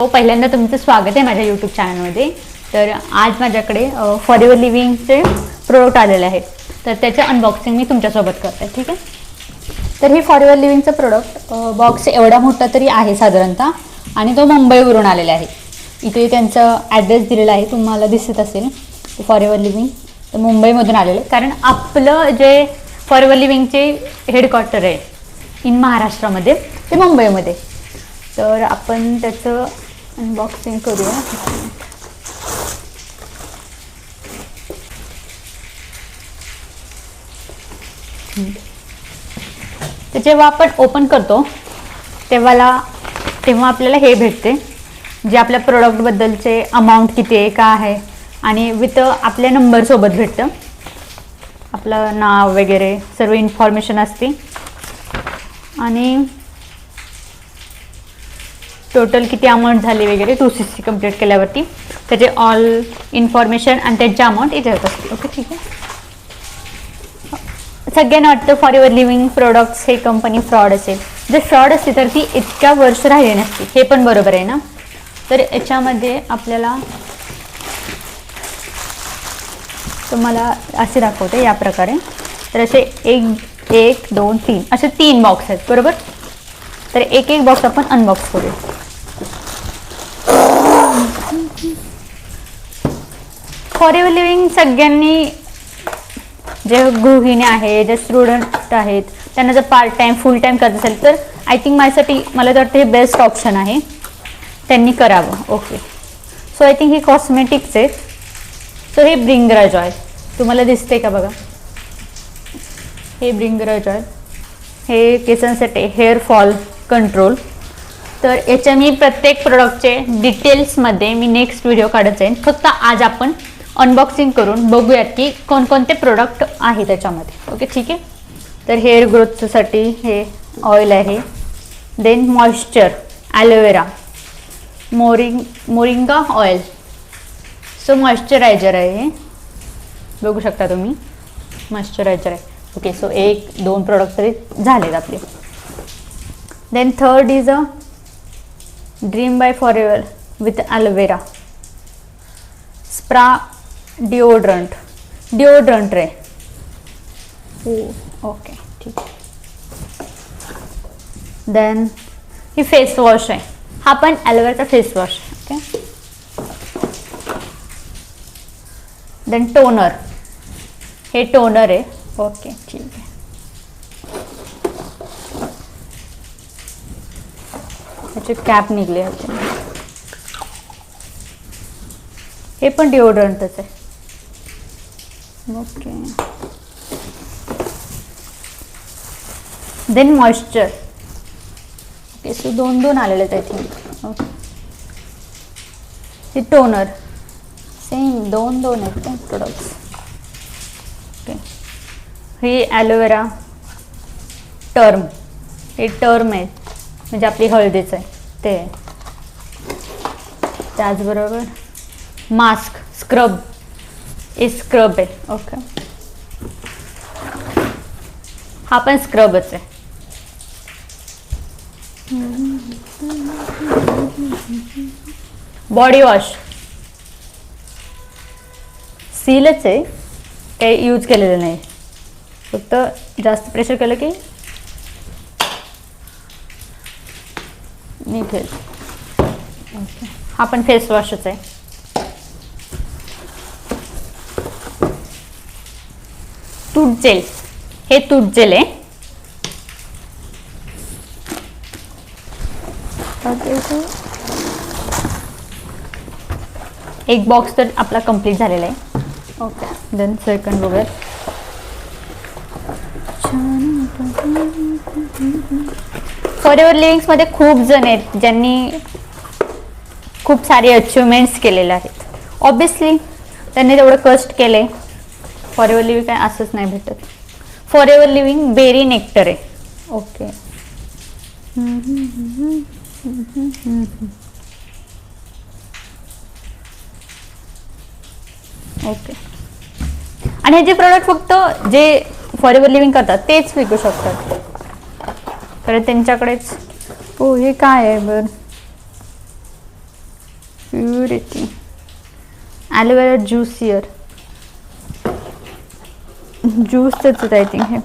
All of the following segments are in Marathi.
हो पहिल्यांदा तुमचं स्वागत आहे माझ्या यूट्यूब चॅनलमध्ये तर आज माझ्याकडे फॉर लिव्हिंगचे प्रोडक्ट आलेले आहेत. तर त्याचं अनबॉक्सिंग मी तुमच्यासोबत करते ठीक आहे? तर हे फॉर लिव्हिंगचं प्रोडक्ट बॉक्स एवढा मोठा तरी आहे साधारणतः. आणि तो मुंबईवरून आलेला आहे. इथे त्यांचा ॲड्रेस दिलेला आहे तुम्हाला दिसत असेल. फॉर युअर लिव्हिंग तर मुंबईमधून आलेलं आहे. कारण आपलं जे फॉर लिव्हिंगचे हेडक्वार्टर आहे इन महाराष्ट्रामध्ये ते मुंबईमध्ये. तर आपण त्याचं अनबॉक्सिंग करूया. तर जेव्हा आपण ओपन करतो तेव्हाला तेव्हा आपल्याला हे भेटते जे आपल्या प्रोडक्टबद्दलचे अमाऊंट किती आहे का आहे आणि विथ आपल्या नंबरसोबत भेटतं. आपलं नाव वगैरे सर्व इन्फॉर्मेशन असते आणि टोटल किती अमाऊंट झाली वगैरे टू सिक्स्टी कंप्लीट केल्यावरती. त्याचे ऑल इन्फॉर्मेशन आणि त्यांची अमाऊंट याच्यात असते ओके ठीक आहे. सगळ्यांना वाटतं फॉर युअर लिव्हिंग प्रोडक्ट्स हे कंपनी फ्रॉड असेल. जर फ्रॉड असते तर ती इतक्या वर्ष राहिली नसती. हे पण बरोबर आहे ना? तर याच्यामध्ये आपल्याला तुम्हाला असे दाखवते या प्रकारे. तर असे एक एक दोन तीन. असे तीन बॉक्स आहेत. बरोबर? तर एक एक बॉक्स आपण अनबॉक्स करू फॉर एव्हर लिव्हिंग सगळ्यांनी जे गृहिणी आहे जे स्टुडंट आहेत त्यांना जर पार्ट टाइम फुल टाइम करत असेल तर आय थिंक माझ्यासाठी मला तर वाटतं हे बेस्ट ऑप्शन आहे. त्यांनी करावं. ओके सो आय थिंक हे कॉस्मेटिक्स आहेत सो हे ब्रिंगराज जॉय तुम्हाला दिसते का बघा? हे ब्रिंगराज जॉय हे केसांसाठी हेअर फॉल कंट्रोल तर याच्या मी प्रत्येक प्रोडक्टचे डिटेल्समध्ये मी नेक्स्ट व्हिडिओ काढत जाईन. फक्त आज आपण अनबॉक्सिंग करून बघूयात की कोणकोणते प्रोडक्ट आहे त्याच्यामध्ये. ओके ठीक आहे? तर हेअर ग्रोथसाठी हे ऑइल आहे. देन मॉइश्चर ॲलोवेरा मोरिंग मोरिंगा ऑइल सो मॉइश्चरायझर आहे हे. बघू शकता तुम्ही? मॉइश्चरायझर आहे. ओके सो एक दोन प्रोडक्ट तरी झालेत आपले. Then third is a dream by forever with aloe vera spray deodorant deodorant रे हो ओके ठीक. देन ही फेस वॉश आहे. हा पण ॲलोवेराचा फेस वॉश आहे ओके देन टोनर हे टोनर आहे. ओके ठीक. याचे कॅप निघली आहे हे पण डिओड्रंटच आहे. Okay then moisture okay so दोन दोन आलेले आहेत आय थिंक ओके हे टोनर सेम दोन दोन आहेत का प्रोडक्ट्स ओके हे ॲलोवेरा टर्म हे टर्म आहेत. म्हणजे आपली हळदीचं आहे. ते. आहे. त्याचबरोबर मास्क स्क्रब. हे स्क्रब आहे. ओके. हा पण स्क्रबच आहे. Body wash. सीलच आहे. काही यूज केलेलं नाही. फक्त जास्त प्रेशर केलं की निघेल ओके हा पण फेस वॉशच आहे. तूट जेल. हे तूट जेल आहे. एक बॉक्स तर आपला कंप्लीट झालेला आहे. ओके देन सेकंड बघूयात फॉर युअर लिव्हिंग्समध्ये खूप जण आहेत ज्यांनी खूप सारे अचिव्हमेंट्स केलेले आहेत. ऑब्विसली त्यांनी तेवढं कष्ट केले. फॉर युअर लिव्हिंग काय असंच नाही भेटत. फॉर लिव्हिंग बेरी नेक्टर आहे. ओके ओके आणि हे जे प्रोडक्ट फक्त जे फॉर एव्हर लिव्हिंग करतात तेच विकू शकतात. तर त्यांच्याकडेच. हो हे काय आहे बरं? प्युरिटी ॲलोवेरा ज्यूस इयर ज्यूसच आय थिंक हे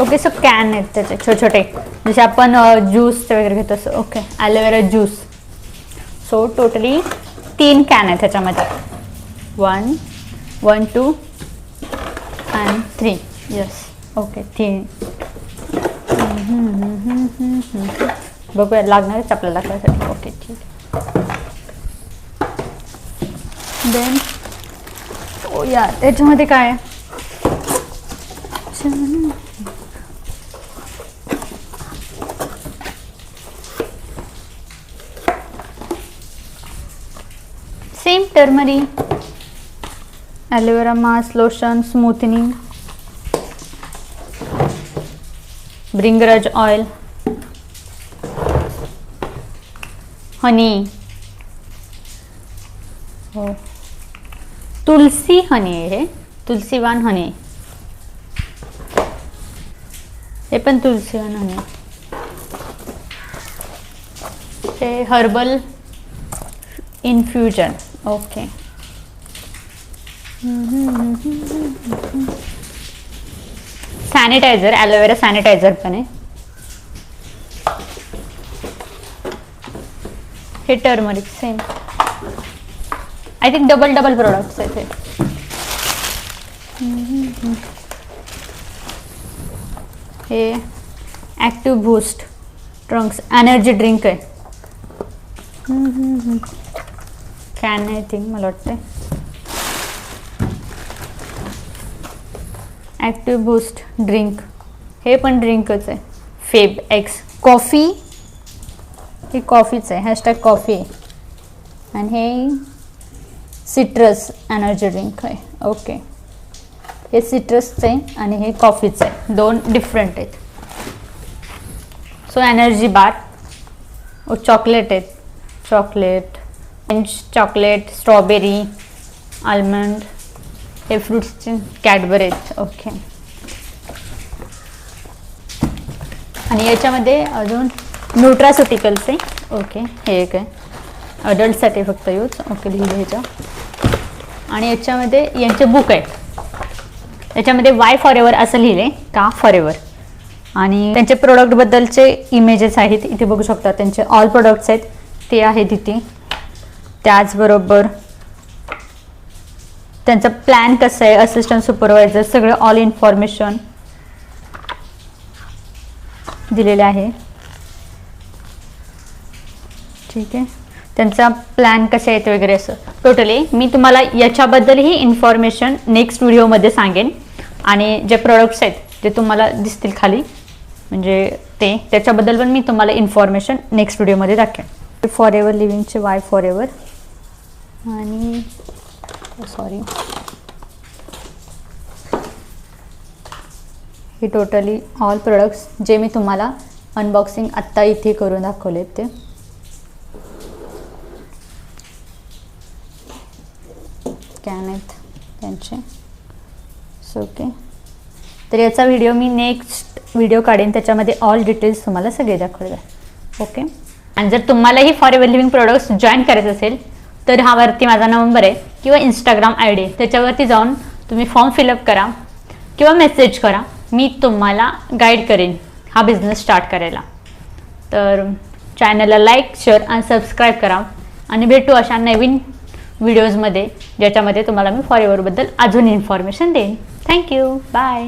ओके सो कॅन आहेत त्याचे छोटे छोटे जसे आपण ज्यूसचे वगैरे घेतो असं. Okay aloe vera juice so totally तीन कॅन आहेत त्याच्यामध्ये. One one two and three yes okay तीन. बघूया लागणारच आपल्याला त्यासाठी. ओके ठीक देन ओ या त्याच्यामध्ये काय आहे same turmeric aloe vera mask lotion smoothening Bhringraj oil honey हो. तुलसी हनी आहे हे. तुलसीवान हनी हे पण तुलसीवान हनी हे herbal infusion okay sanitiser aloe vera sanitiser पण आहे. हे turmeric same I think double double products आहेत हे. हे ॲक्टिव्ह बूस्ट ट्रंक्स एनर्जी ड्रिंक आहे. कॅन आय थिंक मला वाटते ॲक्टिव्ह बूस्ट ड्रिंक हे पण ड्रिंकच आहे. फेब एक्स कॉफी ही कॉफीच आहे. हॅशटॅग कॉफी आहे आणि हे सिट्रस एनर्जी ड्रिंक आहे. ओके हे सिट्रसचं आहे आणि हे कॉफीचं आहे. दोन डिफरंट आहेत. सो एनर्जी बार ओ चॉकलेट आहेत. Chocolate orange chocolate strawberry almond हे फ्रुट्सचे कॅडबरेज ओके आणि याच्यामध्ये अजून न्यूट्रास्युटिकल्स आहे ओके हे एक आहे. अडल्टसाठी फक्त यूज ओके लिहिले ह्याच्या आणि याच्यामध्ये यांचे बुक आहेत याच्यामध्ये वाय फॉर एवर असं लिहिले का फॉर एवर आणि त्यांचे प्रोडक्टबद्दलचे इमेजेस आहेत इथे बघू शकता त्यांचे ऑल प्रोडक्ट्स आहेत ते आहेत इथे. त्याचबरोबर त्यांचा प्लॅन कसं आहे असिस्टंट सुपरवायझर सगळं ऑल इन्फॉर्मेशन दिलेले आहे. ठीक आहे. त्यांचा प्लॅन कसे आहेत वगैरे असं. टोटली मी तुम्हाला याच्याबद्दलही इन्फॉर्मेशन नेक्स्ट व्हिडिओमध्ये सांगेन. आणि जे प्रोडक्ट्स आहेत जे तुम्हाला दिसतील खाली म्हणजे ते त्याच्याबद्दल पण मी तुम्हाला इन्फॉर्मेशन नेक्स्ट व्हिडिओमध्ये दाखवेन फॉर एव्हर लिव्हिंगचे वाय फॉर एव्हर आणि oh, सॉरी हे टोटली ऑल प्रोडक्ट्स जे मी तुम्हाला अनबॉक्सिंग आत्ता इथे करून दाखवले ते. कॅन आहेत त्यांचे. सो ओके तर याचा व्हिडिओ मी नेक्स्ट व्हिडिओ काढेन त्याच्यामध्ये ऑल डिटेल्स तुम्हाला सगळे दाखवले ओके आणि जर तुम्हालाही for ever living products join करायचं असेल तर ह्यावरती माझा नंबर आहे किंवा इंस्टाग्राम आय डी त्याच्यावरती जाऊन तुम्ही फॉर्म फिलअप करा किंवा मेसेज करा. मी तुम्हाला गाईड करेन हा बिझनेस स्टार्ट करायला. तर चॅनलला लाईक शेअर आणि सबस्क्राईब करा आणि भेटू अशा नवीन व्हिडिओजमध्ये ज्याच्यामध्ये तुम्हाला मी फॉर एव्हरबद्दल अजून इन्फॉर्मेशन देईन. Thank you bye